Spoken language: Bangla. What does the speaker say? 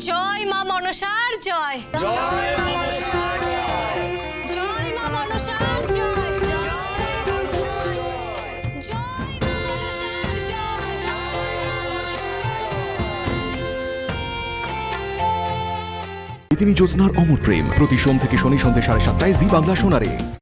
মনসার জয়। জয় মা মনসার জয়। জয় মা মনসার জয়। তিনি জ্যোৎস্নার অমর প্রেম। প্রতি সোম থেকে শনি সন্ধ্যে সাড়ে সাতটায় জি বাংলা শোনারে